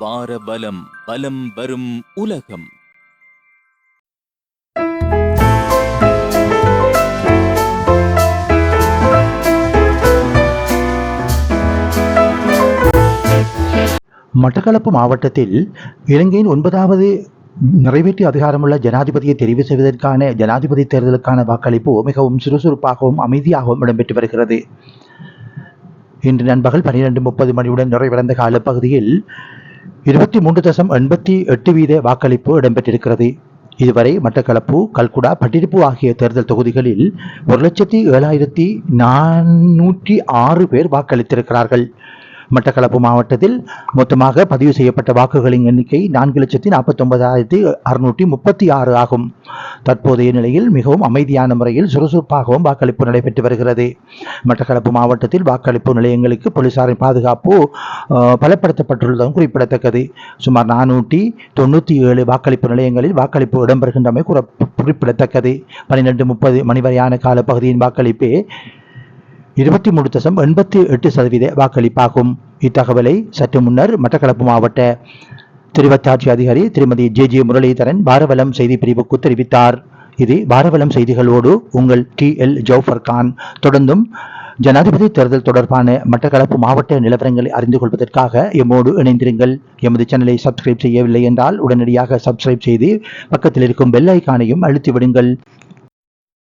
வார பலம் பலம் வரும் உலகம். மட்டக்களப்பு மாவட்டத்தில் இலங்கையின் ஒன்பதாவது நிறைவேற்று அதிகாரமுள்ள ஜனாதிபதியை தெரிவு செய்வதற்கான ஜனாதிபதி தேர்தலுக்கான வாக்களிப்பு மிகவும் சுறுசுறுப்பாகவும் அமைதியாகவும் இடம்பெற்று வருகிறது. இன்று நண்பகல் பன்னிரண்டு முப்பது மணியுடன் நிறைவடைந்த காலப்பகுதியில் இருபத்தி மூன்று தசம் எண்பத்தி எட்டு வீத வாக்களிப்பு இடம்பெற்றிருக்கிறது. இதுவரை மட்டக்களப்பு கல்குடா பட்டிருப்பு ஆகிய தேர்தல் தொகுதிகளில் ஒரு லட்சத்தி ஏழாயிரத்தி நானூற்றி ஆறு பேர் வாக்களித்திருக்கிறார்கள். மட்டக்களப்பு மாவட்டத்தில் மொத்தமாக பதிவு செய்யப்பட்ட வாக்குகளின் எண்ணிக்கை நான்கு லட்சத்தி நாற்பத்தி ஒன்பதாயிரத்தி அறுநூற்றி முப்பத்தி ஆறு ஆகும். தற்போதைய நிலையில் மிகவும் அமைதியான முறையில் சுறுசுறுப்பாகவும் வாக்களிப்பு நடைபெற்று வருகிறது. மட்டக்களப்பு மாவட்டத்தில் வாக்களிப்பு நிலையங்களுக்கு போலீசாரின் பாதுகாப்பு பலப்படுத்தப்பட்டுள்ளதும் குறிப்பிடத்தக்கது. சுமார் நானூற்றி தொண்ணூற்றி ஏழு வாக்களிப்பு நிலையங்களில் வாக்களிப்பு இடம்பெறுகின்றமை குறிப்பிடத்தக்கது. பன்னிரெண்டு முப்பது மணி வரையான காலப்பகுதியின் வாக்களிப்பே இருபத்தி மூணு தசம் எண்பத்தி எட்டு சதவீத வாக்களிப்பாகும். இத்தகவலை சற்று முன்னர் மட்டக்களப்பு மாவட்ட திருவத்தாட்சி அதிகாரி திருமதி ஜே ஜே முரளிதரன் பாரவலம் செய்தி பிரிவுக்கு தெரிவித்தார். இது பாரவலம் செய்திகளோடு உங்கள் டி எல் ஜவுஃபர் கான். தொடர்ந்தும் ஜனாதிபதி தேர்தல் தொடர்பான மட்டக்களப்பு மாவட்ட நிலவரங்களை அறிந்து கொள்வதற்காக எம்மோடு இணைந்திருங்கள். எமது சேனலை சப்ஸ்கிரைப் செய்யவில்லை என்றால் உடனடியாக சப்ஸ்கிரைப் செய்து பக்கத்தில் இருக்கும் பெல் ஐக்கானையும் அழுத்தி விடுங்கள்.